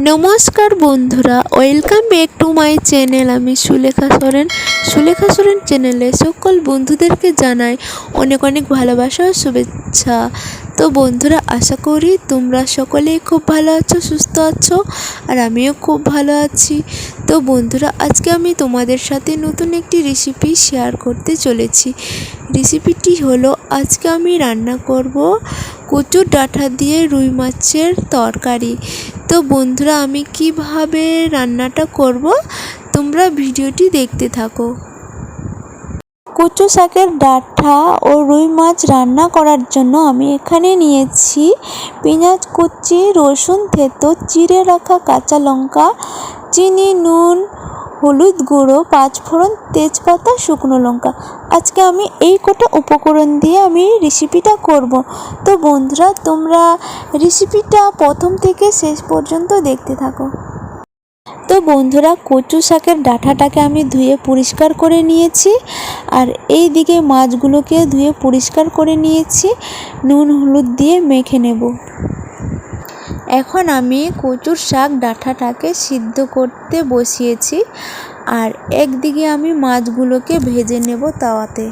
নমস্কার বন্ধুরা, welcome back to my channel. আমি সুলেখা সরেন। সুলেখা সরেন চ্যানেলে সকল বন্ধুদেরকে জানাই অনেক অনেক ভালোবাসা ও শুভেচ্ছা। তো বন্ধুরা, আশা করি তোমরা সকলেই খুব ভালো আছো, সুস্থ আছো, আর আমিও খুব ভালো আছি। তো বন্ধুরা, আজকে আমি তোমাদের সাথে নতুন একটি রেসিপি শেয়ার করতে চলেছি। রেসিপিটি হলো, আজকে আমি রান্না করব কচুর ডাঁটা দিয়ে রুই মাছের তরকারি। তো বন্ধুরা আমি কীভাবে রান্নাটা করব? তোমরা ভিডিওটি দেখতে থাকো। কচু শাকের ডাঁটা ও রুই মাছ রান্না করার জন্য আমি এখানে নিয়েছি পেঁয়াজ, কুচি, রসুন, থেতো, চিড়ে রাখা কাঁচা লঙ্কা, চিনি, নুন, হলুদ গুঁড়ো, পাঁচফোড়ন, তেজপাতা, শুকনো লঙ্কা। আজকে আমি এই কটা উপকরণ দিয়ে আমি রেসিপিটা করব। তো বন্ধুরা, তোমরা রেসিপিটা প্রথম থেকে শেষ পর্যন্ত দেখতে থাকো। তো বন্ধুরা, কচু শাকের ডাঁটাটাকে আমি ধুয়ে পরিষ্কার করে নিয়েছি আর এই দিকে মাছগুলোকে ধুয়ে পরিষ্কার করে নিয়েছি। নুন, হলুদ দিয়ে মেখে নেব। এখন আমি কচুর শাক ডাঁটাটাকে সিদ্ধ করতে বসিয়েছি আর একদিকে আমি মাছগুলোকে ভেজে নেব তাওয়াতে।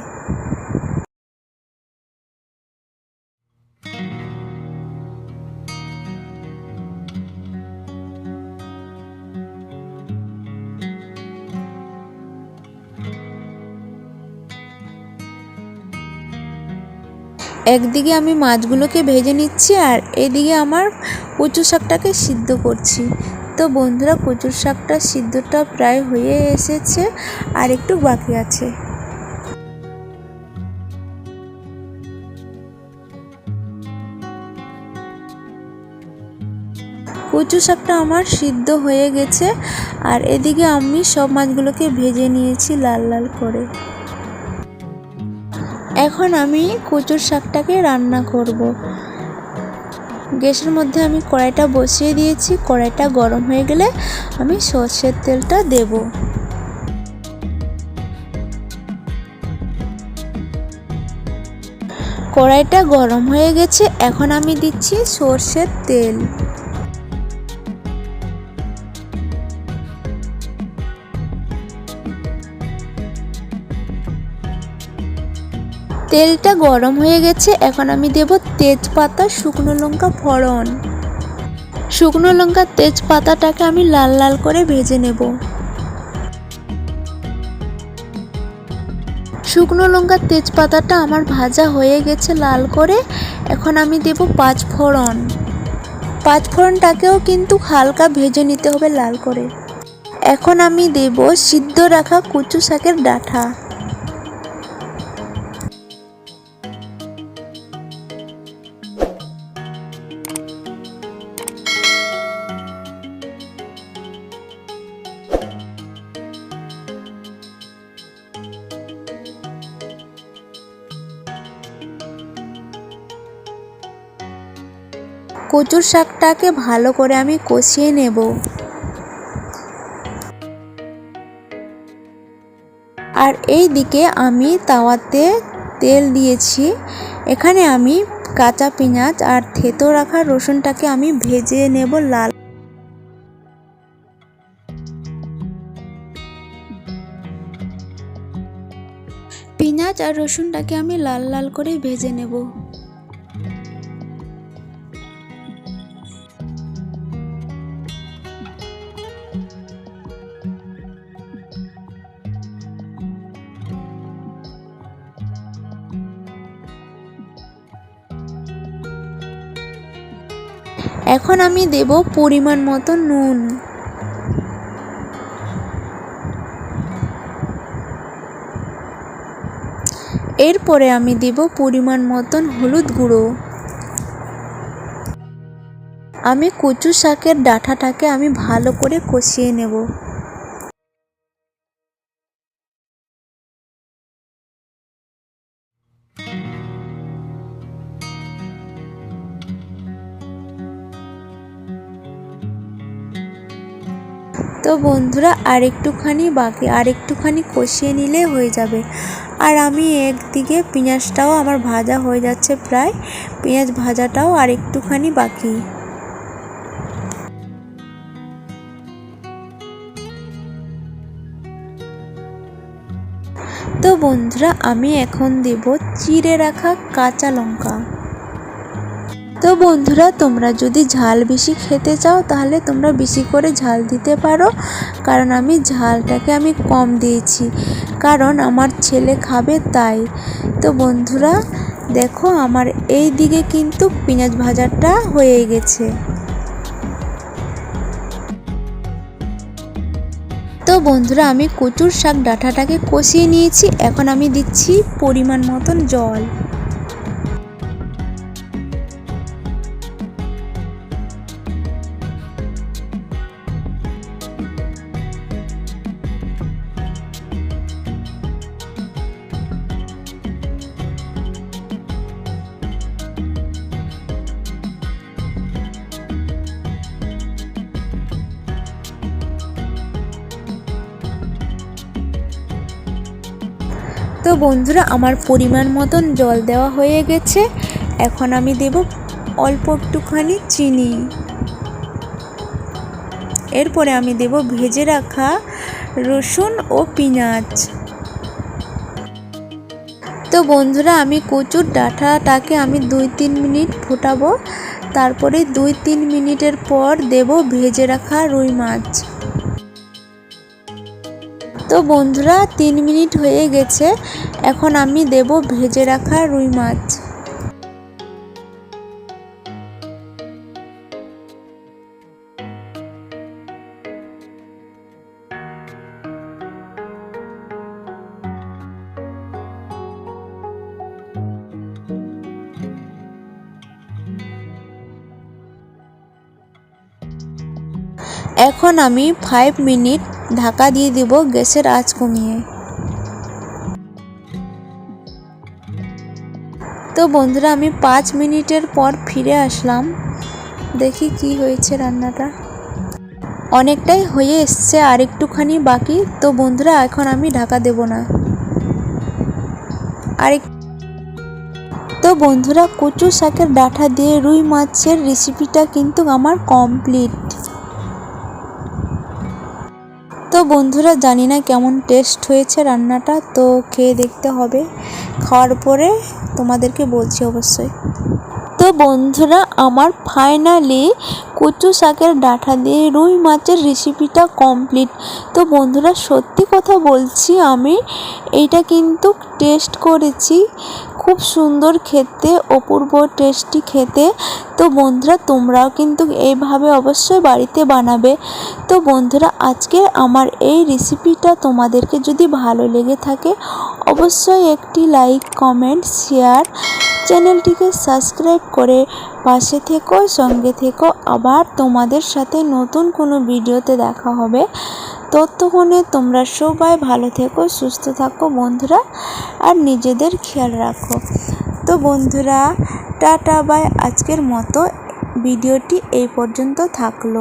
একদিকে আমি মাছগুলোকে ভেজে নিচ্ছি আর এদিকে আমার কচু শাকটাকে সিদ্ধ করছি। তো বন্ধুরা, কচুর শাকটা সিদ্ধটা প্রায় হয়ে এসেছে আর একটু বাকি আছে। কচু শাকটা আমার সিদ্ধ হয়ে গেছে আর এদিকে আমি সব মাছগুলোকে ভেজে নিয়েছি লাল লাল করে। এখন আমি কচুর শাকটাকে রান্না করব। গ্যাসের মধ্যে আমি কড়াইটা বসিয়ে দিয়েছি। কড়াইটা গরম হয়ে গেলে আমি সর্ষের তেলটা দেব। কড়াইটা গরম হয়ে গেছে। এখন আমি দিচ্ছি সর্ষের তেল। তেলটা গরম হয়ে গেছে, এখন আমি দেব তেজপাতা, শুকনো লঙ্কা ফোড়ন। শুকনো লঙ্কা তেজপাতাটাকে আমি লাল লাল করে ভেজে নেব। শুকনো লঙ্কা তেজপাতাটা আমার ভাজা হয়ে গেছে লাল করে, এখন আমি দেব পাঁচ ফোড়ন। পাঁচ ফোড়নটাকেও কিন্তু হালকা ভেজে নিতে হবে লাল করে। এখন আমি দেব সিদ্ধ রাখা কচু শাকের ডাঁটা কচুর শাকটাকে ভালো করে আমি কষিয়ে নেব। আর এই দিকে আমি তাওয়াতে তেল দিয়েছি। এখানে আমি কাঁচা পেঁয়াজ আর থেতো রাখা রসুনটাকে আমি ভেজে নেব লাল। পেঁয়াজ আর রসুনটাকে আমি লাল লাল করে ভেজে নেব। এখন আমি দেব পরিমাণ মতো নুন। এরপরে আমি দেব পরিমাণ মতন হলুদ গুঁড়ো। আমি কচু শাকের ডাঁটাটাকে আমি ভালো করে কষিয়ে নেব। তো বন্ধুরা আর একটুখানি বাকি আর একটুখানি কষিয়ে নিলে হয়ে যাবে। আর আমি একদিকে পেঁয়াজটাও আমার ভাজা হয়ে যাচ্ছে প্রায়, পেঁয়াজ ভাজাটাও আর একটুখানি বাকি। তো বন্ধুরা, আমি এখন দেব চিড়ে রাখা কাঁচা লঙ্কা। তো বন্ধুরা, তোমরা যদি ঝাল বেশি খেতে চাও, তাহলে তোমরা বেশি করে ঝাল দিতে পারো। কারণ আমি ঝালটাকে আমি কম দিয়েছি। কারণ আমার ছেলে খাবে তাই। তো বন্ধুরা, দেখো আমার এই দিকে কিন্তু পেঁয়াজ ভাজাটা হয়ে গেছে। তো বন্ধুরা, আমি কচুর শাক ডাঁটাটাকে কষিয়ে নিয়েছি। এখন আমি দিচ্ছি পরিমাণ মতন জল। তো বন্ধুরা, আমার পরিমাণ মতন জল দেওয়া হয়ে গেছে। এখন আমি দেব অল্প একটুখানি চিনি। এরপরে আমি দেব ভেজে রাখা রসুন ও পেঁয়াজ। তো বন্ধুরা, আমি কচুর ডাঁটাটাকে আমি দুই তিন মিনিট ফোটাবো। তারপরে দুই তিন মিনিটের পর দেব ভেজে রাখা রুই মাছ। তো বন্ধুরা, তিন মিনিট হয়ে গেছে। এখন আমি দেব ভেজে রাখা রুই মাছ। এখন আমি ফাইভ মিনিট ঢাকা দিয়ে দেব গ্যাসের আঁচ কমিয়ে। তো বন্ধুরা, আমি পাঁচ মিনিটের পর ফিরে আসলাম। দেখি কি হয়েছে রান্নাটা। অনেকটাই হয়ে এসছে, আর একটুখানি বাকি। তো বন্ধুরা, এখন আমি ঢাকা দেব না। আরেক তো বন্ধুরা, কচু শাকের ডাঁটা দিয়ে রুই মাছের রেসিপিটা কিন্তু আমার কমপ্লিট তো বন্ধুরা, জানি না কেমন টেস্ট হয়েছে রান্নাটা, তো খেয়ে দেখতে হবে। খাওয়ার পরে তোমাদেরকে বলছি অবশ্যই। তো বন্ধুরা, আমার ফাইনালি কচু শাকের ডাঁটা দিয়ে রুই মাছের রেসিপিটা কমপ্লিট তো বন্ধুরা, সত্যি কথা বলছি, আমি এইটা কিন্তু টেস্ট করেছি, খুব সুন্দর খেতে, অপূর্ব টেস্টি খেতে। তো বন্ধুরা, তোমরাও কিন্তু এইভাবে অবশ্যই বাড়িতে বানাবে। তো বন্ধুরা আজকে আমার এই রেসিপিটা তোমাদেরকে যদি ভালো লেগে থাকে, অবশ্যই একটি লাইক কমেন্ট শেয়ার চ্যানেলটিকে সাবস্ক্রাইব করে পাশে থেকো, সঙ্গে থেকো। আবার তোমাদের সাথে নতুন কোনো ভিডিওতে দেখা হবে। ততক্ষণে তোমরা সবাই ভালো থেকো, সুস্থ থাকো বন্ধুরা, আর নিজেদের খেয়াল রাখো। তো বন্ধুরা, টাটা, বাই। আজকের মতো ভিডিওটি এই পর্যন্ত থাকল।